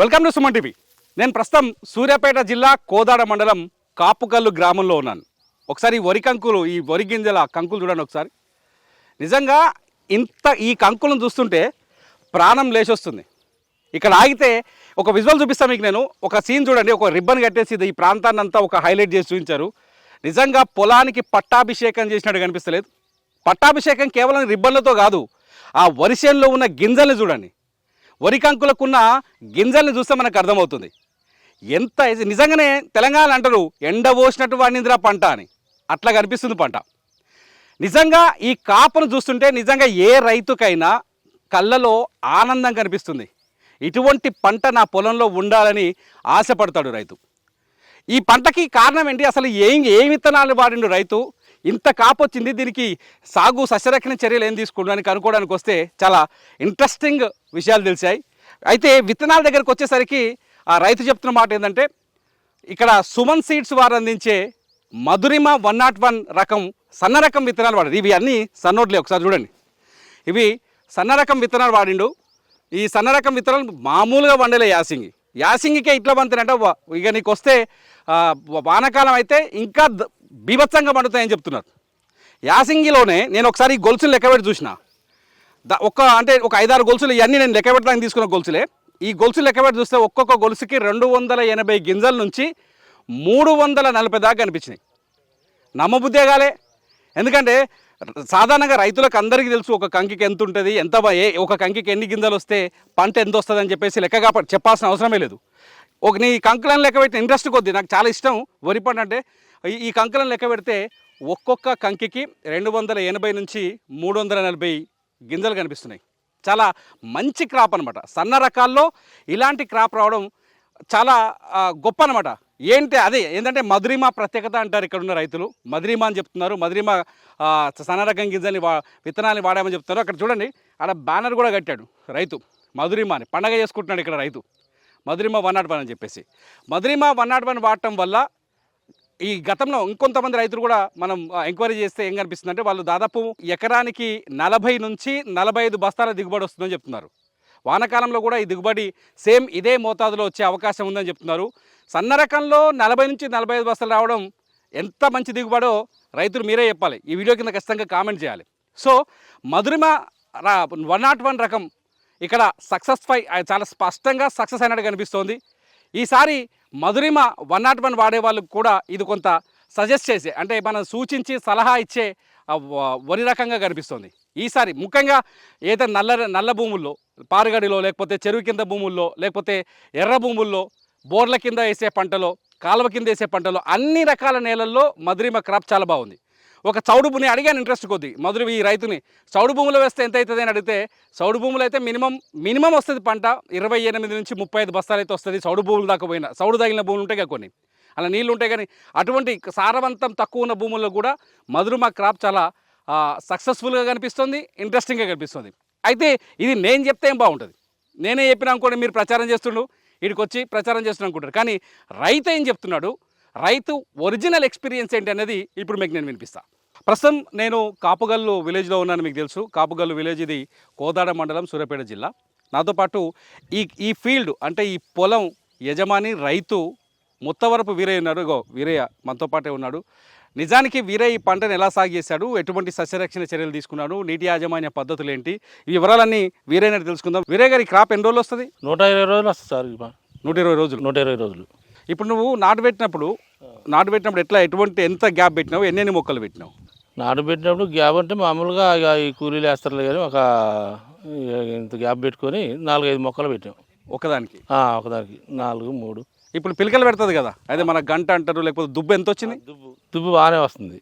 Welcome to Suman TV. నేను ప్రస్తుతం సూర్యాపేట జిల్లా కోదాడ మండలం కాపుకల్లు గ్రామంలో ఉన్నాను. ఒకసారి ఈ వరి కంకులు ఈ వరి గింజల కంకులు చూడండి ఒకసారి. నిజంగా ఇంత ఈ కంకులను చూస్తుంటే ప్రాణం లేచొస్తుంది. ఇక్కడ ఆగితే ఒక విజువల్ చూపిస్తాను మీకు నేను. ఒక సీన్ చూడండి ఒక రిబ్బన్ కట్టేసి ఇది ఈ ప్రాంతాన్ని అంతా ఒక హైలైట్ చేసి చూపించారు. నిజంగా పొలానికి పట్టాభిషేకం చేసినట్టు కనిపిస్తలేదు. పట్టాభిషేకం కేవలం రిబ్బన్లతో కాదు ఆ వరిసేన్లో ఉన్న గింజల్ని చూడండి. వరి కంకులకున్న గింజల్ని చూస్తే మనకు అర్థమవుతుంది. ఎంత నిజంగానే తెలంగాణ అంటారు ఎండ పోసినట్టు వాడినిందిరా పంట అని. అట్లా కనిపిస్తుంది పంట. నిజంగా ఈ కాపును చూస్తుంటే నిజంగా ఏ రైతుకైనా కళ్ళలో ఆనందం కనిపిస్తుంది. ఇటువంటి పంట నా పొలంలో ఉండాలని ఆశపడతాడు రైతు. ఈ పంటకి కారణం ఏంటి? అసలు ఏం ఏ విత్తనాలు వాడిండు రైతు? ఇంత కాపు వచ్చింది దీనికి సాగు సస్యరక్షణ చర్యలు ఏం తీసుకుంటానికి అనుకోవడానికి వస్తే చాలా ఇంట్రెస్టింగ్ విషయాలు తెలిసాయి. అయితే విత్తనాల దగ్గరకు వచ్చేసరికి ఆ రైతు చెప్తున్న మాట ఏంటంటే ఇక్కడ సుమన్ సీడ్స్ వారు అందించే మధురిమ వన్ నాట్ వన్ రకం సన్న రకం విత్తనాలు వాడారు. ఇవి అన్నీ సన్నోట్లే ఒకసారి చూడండి. ఇవి సన్న రకం విత్తనాలు వాడిండు. ఈ సన్న రకం విత్తనాలు మామూలుగా వండలే యాసింగి. యాసింగికే ఇట్లా పంతినంటే ఇక నీకు వస్తే వానాకాలం అయితే ఇంకా బీభత్సంగా పండుతాయని చెప్తున్నారు. యాసింగిలోనే నేను ఒకసారి గొలుసులు లెక్కబెట్టి చూసిన. ద- ఒక్క అంటే ఒక ఐదారు గొలుసులు ఇవన్నీ నేను లెక్కబెట్టడానికి తీసుకున్న గొలుసులే. ఈ గొలుసు లెక్కబెట్టి చూస్తే ఒక్కొక్క గొలుసుకి రెండు వందల ఎనభై గింజల నుంచి మూడు వందల నలభై దాకా కనిపించినాయి. నమ్మబుద్ధే కాలే ఎందుకంటే సాధారణంగా రైతులకు అందరికీ తెలుసు ఒక కంకికి ఎంత ఉంటుంది ఎంత ఏ ఒక కంకికి ఎన్ని గింజలు వస్తే పంట ఎంత వస్తుంది అని చెప్పేసి లెక్క కాప చెప్పాల్సిన అవసరమే లేదు. ఒక నీ కంకులను లెక్క పెట్టిన ఇంట్రెస్ట్ కొద్ది నాకు చాలా ఇష్టం. వరి పంట అంటే ఈ- కంకులను లెక్క పెడితే ఒక్కొక్క కంకికి రెండు వందల ఎనభై నుంచి మూడు వందల నలభై గింజలు కనిపిస్తున్నాయి. చాలా మంచి క్రాప్ అనమాట సన్న రకాల్లో ఇలాంటి క్రాప్ రావడం చాలా గొప్ప అనమాట ఏంటి అదే ఏంటంటే మధురిమ ప్రత్యేకత అంటారు ఇక్కడ ఉన్న రైతులు. మధురిమ అని చెప్తున్నారు. మధురిమ సన్నరకం సన్న రకం గింజల్ని వా విత్తనాన్ని వాడామని చెప్తున్నారు. అక్కడ చూడండి ఆడ బ్యానర్ కూడా కట్టాడు రైతు మధురిమ అని. పండగ చేసుకుంటున్నాడు ఇక్కడ రైతు. మధురిమ వన్ నాట్ వన్ అని చెప్పేసి. మధురిమ వన్ నాట్ వన్ వాడటం వల్ల ఈ గతంలో ఇంకొంతమంది రైతులు కూడా మనం ఎంక్వైరీ చేస్తే ఏం కనిపిస్తుంది అంటే వాళ్ళు దాదాపు ఎకరానికి నలభై నుంచి నలభై ఐదు బస్తాల దిగుబడి వస్తుందని చెప్తున్నారు. వానకాలంలో కూడా ఈ దిగుబడి సేమ్ ఇదే మోతాదులో వచ్చే అవకాశం ఉందని చెప్తున్నారు. సన్న రకంలో నలభై నుంచి నలభై ఐదు బస్తాలు రావడం ఎంత మంచి దిగుబడో రైతులు మీరే చెప్పాలి. ఈ వీడియో కింద ఖచ్చితంగా కామెంట్ చేయాలి. So Madhurima one nought one రకం ఇక్కడ సక్సెస్ఫై చాలా స్పష్టంగా సక్సెస్ అయినట్టు కనిపిస్తోంది. ఈసారి మధురిమ వన్ నాట్ వన్ వాడే వాళ్ళకు కూడా ఇది కొంత సజెస్ట్ చేసే అంటే మనం సూచించి సలహా ఇచ్చే వ- వరి రకంగా కనిపిస్తుంది. ఈసారి ముఖ్యంగా ఏదైతే నల్ల నల్ల భూముల్లో పారుగడిలో లేకపోతే చెరువు కింద భూముల్లో లేకపోతే ఎర్ర భూముల్లో బోర్ల కింద వేసే పంటలో కాలువ కింద వేసే పంటలో అన్ని రకాల నేలల్లో మధురిమ క్రాప్ చాలా బాగుంది. ఒక చౌడు భూమిని అడిగాను ఇంట్రెస్ట్ కొద్ది. మధుర ఈ రైతుని చౌడు భూములో వేస్తే ఎంత అవుతుంది అని అడిగితే చౌడు భూములు అయితే మినిమం మినిమం వస్తుంది పంట ఇరవై ఎనిమిది నుంచి ముప్పై ఐదు బస్తాలు అయితే వస్తుంది చౌడు భూములు దాకా పోయిన. చౌడు తగిలిన భూములు ఉంటాయి కొన్ని. అలా నీళ్ళు ఉంటాయి కానీ అటువంటి సారవంతం తక్కువ ఉన్న భూముల్లో కూడా మధురిమ క్రాప్ చాలా సక్సెస్ఫుల్గా కనిపిస్తుంది ఇంట్రెస్టింగ్గా కనిపిస్తుంది. అయితే ఇది నేను చెప్తే ఏం బాగుంటుంది? నేనే చెప్పినా అనుకోండి మీరు ప్రచారం చేస్తుండు వీడికి వచ్చి ప్రచారం చేస్తున్నా అనుకుంటారు. కానీ రైతు ఏం చెప్తున్నాడు? రైతు ఒరిజినల్ ఎక్స్పీరియన్స్ ఏంటి అనేది ఇప్పుడు మీకు నేను వినిపిస్తా. ప్రస్తుతం నేను కాపుగల్లు విలేజ్లో ఉన్నాను మీకు తెలుసు. కాపుగల్లు విలేజ్ ఇది కోదాడ మండలం సూర్యాపేట జిల్లా. నాతో పాటు ఈ ఈ ఫీల్డ్ అంటే ఈ పొలం యజమాని రైతు ముత్తవరపు వీరయ్య ఉన్నారు ఇగో వీరయ్య మనతో పాటే ఉన్నాడు. నిజానికి వీరయ్య ఈ పంటను ఎలా సాగు చేశాడు? ఎటువంటి సస్యరక్షణ చర్యలు తీసుకున్నాడు? నీటి యాజమాన్య పద్ధతులు ఏంటి ఈ వివరాలన్నీ వీరయ్య తెలుసుకుందాం. వీరయ్య గారి క్రాప్ ఎన్ని రోజులు వస్తుంది? నూట ఇరవై రోజులు వస్తుంది సార్ నూట ఇరవై రోజులు. నూట ఇరవై రోజులు. ఇప్పుడు నువ్వు నాటు పెట్టినప్పుడు నాటు పెట్టినప్పుడు ఎట్లా ఎటువంటి ఎంత గ్యాప్ పెట్టినావు? ఎన్నెన్ని మొక్కలు పెట్టినావు? నాటు పెట్టినప్పుడు గ్యాప్ అంటే మామూలుగా ఇక ఈ కూలీలు వేస్తారు కానీ ఒక ఇంత గ్యాప్ పెట్టుకొని నాలుగైదు మొక్కలు పెట్టాం. ఒకదానికి? ఒకదానికి. నాలుగు మూడు. ఇప్పుడు పిలకలు పెడుతుంది కదా? అదే మన గంట అంటారు లేకపోతే దుబ్బు ఎంత వచ్చింది? దుబ్బు. దుబ్బు బాగానే వస్తుంది?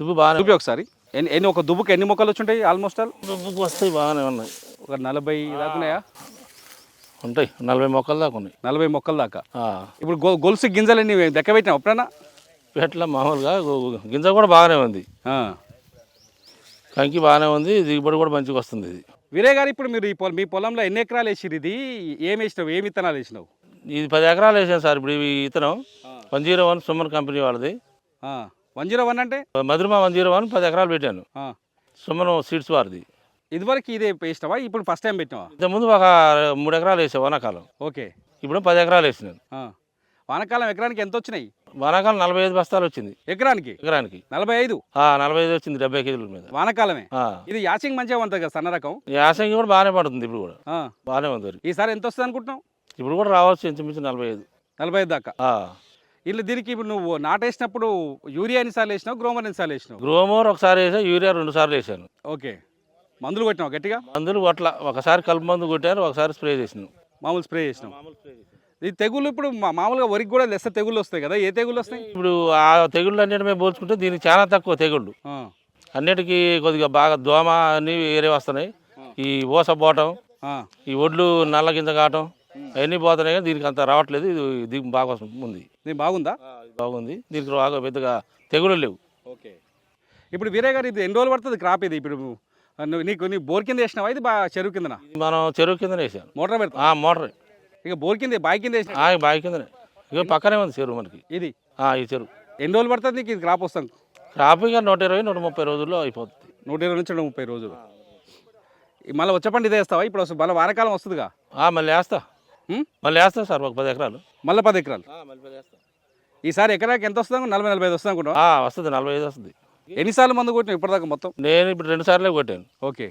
దుబ్బు బాగానే చూపి ఒకసారి. ఎన్ని ఎన్ని ఒక దుబ్బుకి ఎన్ని మొక్కలు వచ్చుంటాయి ఆల్మోస్ట్ ఆల్ దుబ్బుకు వస్తాయి బాగానే ఉన్నాయి. ఒక నలభై దాకా ఉన్నాయా? ఉంటాయి. నలభై మొక్కలు దాకా ఉన్నాయి. నలభై మొక్కల దాకా. ఇప్పుడు గొలుసు గింజలు ఎన్ని దెక్క పెట్టినావు ఎప్పుడన్నా పెట్ల మామూలుగా గింజ కూడా బాగానే ఉంది. కంకి బాగానే ఉంది దిగుబడి కూడా మంచిగా వస్తుంది ఇది. వీరే గారు ఇప్పుడు మీరు ఈ పొలం మీ పొలంలో ఎన్ని ఎకరాలు వేసిరు ఇది? ఏం వేసినావు? ఏమి విత్తనాలు వేసినావు? ఇది పది ఎకరాలు వేసాను సార్ ఇప్పుడు ఈ ఇతనం one zero one Suman company వాళ్ళది. వన్ జీరో వన్ అంటే? మధురమ వన్ జీరో వన్ పది ఎకరాలు పెట్టాను. సుమన్ సీడ్స్ వారిది. ఇదివరకు ఇదే వేసినావా? ఇప్పుడు ఫస్ట్ టైం పెట్టినావా? ఇంతకుముందు ఒక మూడు ఎకరాలు వేసావు వానాకాలం. ఓకే. ఇప్పుడు పది ఎకరాలు వేసినాను. వానాకాలం ఎకరానికి ఎంత వచ్చినాయి? వానాకాలం నలభై ఐదు బస్తాలు వచ్చింది. ఎకరానికి? ఎకరానికి. నలభై ఐదు? ఆ, నలభై ఐదు వచ్చింది డెబ్బై కేజీల మీద. వానాకాలమే. ఇది యాసింగ్ మంచిగా ఉంటుంది కదా సన్న రకం? యాసంగి కూడా బాగానే పడుతుంది ఇప్పుడు కూడా. బాగానే ఉంది. ఈసారి ఎంత వస్తుంది అనుకుంటున్నావు? ఇప్పుడు కూడా రావచ్చు ఇంచుమించు నలభై ఐదు. నలభై ఐదు దాకా. ఇల్లు దీనికి ఇప్పుడు నువ్వు నాటేసినప్పుడు యూరియా ఎన్నిసార్లు వేసినావు గ్రోమర్ ఎన్నిసార్లు వేసినావు? గ్రోమోర్ ఒకసారి వేసా యూరియా రెండు సార్లు వేసాను. ఓకే. మందులు కొట్టినావు గట్టిగా? మందులు కొట్ల ఒకసారి కలుపు మందు కొట్టారు ఒకసారి స్ప్రే చేసినాం. మామూలు స్ప్రే చేసినావు. ఈ తెగులు ఇప్పుడు మామూలుగా వరికి కూడా లెస్స తెగుళ్ళు వస్తాయి కదా ఏ తెగుళ్ళు వస్తాయి? ఇప్పుడు ఆ తెగుళ్ళు అన్నిటి మేము పోల్చుకుంటే దీనికి చాలా తక్కువ తెగుళ్ళు. అన్నిటికీ కొద్దిగా బాగా దోమ అన్నీ వేరే వస్తున్నాయి. ఈ ఓస పోవటం. ఈ ఒడ్లు నల్ల గింజ కావటం అవన్నీ పోతున్నాయి కానీ దీనికి అంత రావట్లేదు. ఇది దీనికి బాగా ఉంది. ఇది బాగుందా? బాగుంది. దీనికి బాగా పెద్దగా తెగులు లేవు. ఓకే. ఇప్పుడు వీరే గారు ఇది ఎన్ని రోజులు పడుతుంది క్రాప్ ఇది? ఇప్పుడు నీకు నీ బోర్ కింద వేసినావా? ఇది బా చెరువు కిందనా? ఇది మనం చెరువు కిందనే వేసాను మోటార్ పెడతా మోటార్. ఇక బోర్ కింద బావి కింద వేసిన ఆ, బావి కిందనే. ఇక పక్కనే ఉంది చెరువు మనకి. ఇది? ఆ, ఈ చెరువు. ఎన్ని రోజులు పడుతుంది నీకు ఇది క్రాప్ వస్తాం క్రాప్ ఇక నూట ఇరవై నూట ముప్పై రోజుల్లో అయిపోతుంది. నూట ఇరవై నుంచి నూట ముప్పై రోజులు. మళ్ళీ వచ్చే పంట ఇదే వేస్తావా? ఇప్పుడు వస్తుంది మళ్ళీ వానాకాలం వస్తుందిగా. ఆ, మళ్ళీ వేస్తా? మళ్ళీ వేస్తా సార్ ఒక పది ఎకరాలు. మళ్ళీ పది ఎకరాలు? ఈసారి ఎకరాకి ఎంత వస్తుంది నలభై నలభై ఐదు వస్తుంది అనుకుంటావా ఆ, వస్తుంది నలభై ఐదు వస్తుంది. ఎన్నిసార్లు మందు కొట్టినావు ఇప్పటిదాకా మొత్తం? నేను ఇప్పుడు రెండు సార్లే కొట్టాను. ఓకే.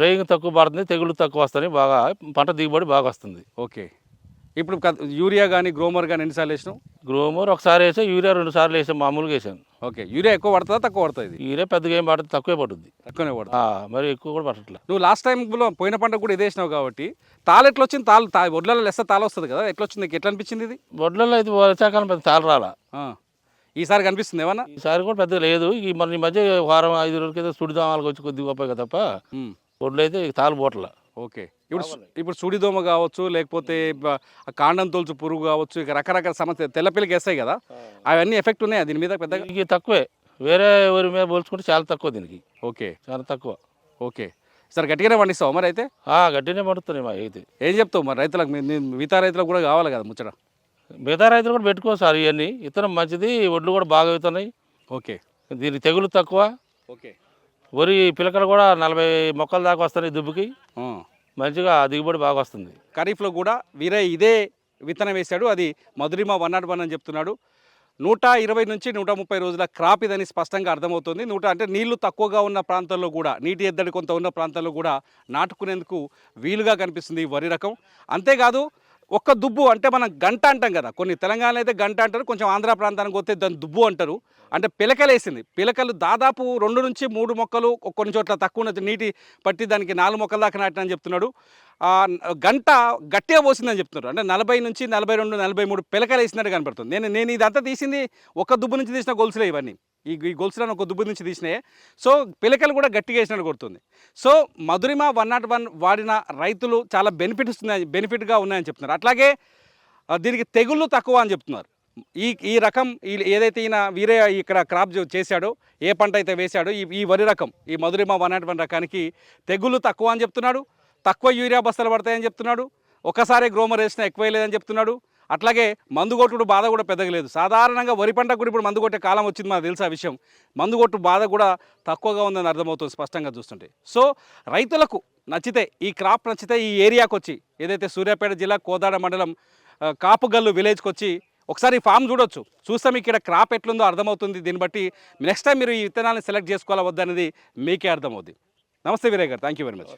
రేయింగ్ తక్కువ పడుతుంది తెగులు తక్కువ వస్తాయి బాగా పంట దిగుబడి బాగా వస్తుంది. ఓకే. ఇప్పుడు యూరియా కానీ గ్రోమర్ కానీ ఎన్నిసార్లు వేసినావు? గ్రోమోర్ ఒకసారి వేసా యూరియా రెండు సార్లు వేసాం మామూలుగా వేసాను ఓకే. యూరియా ఎక్కువ పడుతుందా తక్కువ పడుతుంది ఇది? యూరియా పెద్దగా ఏం పడుతుంది తక్కువే పడుతుంది తక్కువనే పడుతుంది. మరి ఎక్కువ కూడా పట్టట్లే. నువ్వు లాస్ట్ టైంలో పోయిన పంట కూడా ఇదే వేసినావు కాబట్టి తాలు ఎట్లా వచ్చింది తాలు వడ్లలో లెస్స తాలు వస్తుంది కదా ఎట్లా వచ్చింది ఎట్లా అనిపించింది ఇది? వడ్లలో అయితే వర్షాకాలం పెద్ద తాళ రాలా. ఈసారి కనిపిస్తుంది ఏమన్నా? ఈసారి కూడా పెద్దగా లేదు. ఈ మన ఈ మధ్య వారం ఐదు రోజుల కింద సుడిదామాలకు వచ్చి కొద్దిగా గొప్పగా తప్ప. వడ్లు అయితే తాలు పోట్ల. ఓకే. ఇప్పుడు ఇప్పుడు సుడిదోమ కావచ్చు లేకపోతే కాండం తొలుచు పురుగు కావచ్చు ఇక రకరకాల సమస్య తెల్లపిల్లకి వేస్తాయి కదా. అవన్నీ ఎఫెక్ట్ ఉన్నాయా దీని మీద పెద్దగా? దీనికి తక్కువే. వేరే ఊరి మీద పోల్చుకుంటే చాలా తక్కువ దీనికి. ఓకే. చాలా తక్కువ. ఓకే. సరే గట్టిగానే పండిస్తావు మరి అయితే? ఆ, గట్టినే పడుతున్నాయి మా అయితే. ఏం చెప్తావు మరి రైతులకు? మిగతా రైతులకు కూడా కావాలి కదా ముచ్చట. మిగతా రైతులు కూడా పెట్టుకో సార్ ఇవన్నీ. ఇతరం మంచిది ఒడ్లు కూడా బాగా అవుతున్నాయి. ఓకే. దీనికి తెగులు తక్కువ. ఓకే. వరి పిలకలు కూడా నలభై మొక్కల దాకా వస్తున్నాయి దుబ్బుకి. మంచిగా దిగుబడి బాగా వస్తుంది. ఖరీఫ్లో కూడా వీరే ఇదే విత్తనం వేశాడు. అది మధురిమ వన్ నాట్ వన్ అని చెప్తున్నాడు. నూట ఇరవై నుంచి నూట ముప్పై రోజుల క్రాప్ ఇదని స్పష్టంగా అర్థమవుతుంది. నూట అంటే నీళ్ళు తక్కువగా ఉన్న ప్రాంతాల్లో కూడా నీటి ఎద్దడి కొంత ఉన్న ప్రాంతాల్లో కూడా నాటుకునేందుకు వీలుగా కనిపిస్తుంది ఈ వరి రకం. అంతేకాదు ఒక్క దుబ్బు అంటే మనం గంట అంటాం కదా. కొన్ని తెలంగాణలో అయితే గంట అంటారు కొంచెం ఆంధ్ర ప్రాంతానికి వస్తే దాన్ని దుబ్బు అంటారు. అంటే పిలకలు వేసింది పిలకలు దాదాపు రెండు నుంచి మూడు మొక్కలు కొన్ని చోట్ల తక్కువ నీటి పట్టి దానికి నాలుగు మొక్కల దాకా నాటినని చెప్తున్నాడు. గంట గట్టిగా పోసిందని చెప్తున్నారు. అంటే నలభై నుంచి నలభై రెండు నలభై మూడు పిలకలు వేసినట్టు కనపడుతుంది. నేను నేను ఇదంతా తీసింది ఒక దుబ్బు నుంచి తీసిన గొలుసులే ఇవన్నీ. ఈ ఈ గొలుసులను ఒక దుబ్బు నుంచి తీసినాయి. సో పిలకలు కూడా గట్టిగా వేసినట్టు కొడుతుంది. So Madhurima one nought one వాడిన రైతులు చాలా బెనిఫిట్ ఇస్తున్నాయి బెనిఫిట్గా ఉన్నాయని చెప్తున్నారు. అట్లాగే దీనికి తెగుళ్ళు తక్కువ అని చెప్తున్నారు. ఈ ఈ రకం ఈ ఏదైతే ఈయన వీరే ఇక్కడ క్రాప్ చేశాడో ఏ పంట అయితే వేశాడో ఈ ఈ వరి రకం ఈ మధురిమ వన్ నాట్ వన్ రకానికి తెగుళ్ళు తక్కువ అని చెప్తున్నాడు. తక్కువ యూరియా బస్తాలు పడతాయని చెప్తున్నాడు. ఒకసారి గ్రోమర్ వేసినా ఎక్కువ లేదని చెప్తున్నాడు. అట్లాగే మందు కొట్టుడు బాధ కూడా పెద్దగా లేదు. సాధారణంగా వరి పంటకు కూడా ఇప్పుడు మందు కొట్టే కాలం వచ్చింది మనకు తెలుసు ఆ విషయం. మందు కొట్టు బాధ కూడా తక్కువగా ఉందని అర్థమవుతుంది స్పష్టంగా చూస్తుంటే. సో రైతులకు నచ్చితే ఈ క్రాప్ నచ్చితే ఈ ఏరియాకు వచ్చి ఏదైతే సూర్యాపేట జిల్లా కోదాడ మండలం కాపుగల్లు విలేజ్కి వచ్చి ఒకసారి ఫామ్ చూడొచ్చు. చూస్తే మీకు ఇక్కడ క్రాప్ ఎట్లుందో అర్థమవుతుంది. దీన్ని బట్టి నెక్స్ట్ టైం మీరు ఈ విత్తనాలను సెలెక్ట్ చేసుకోవాలా వద్దనేది మీకే అర్థమవుతుంది నమస్తే Veeraiah garu. Thank you very much.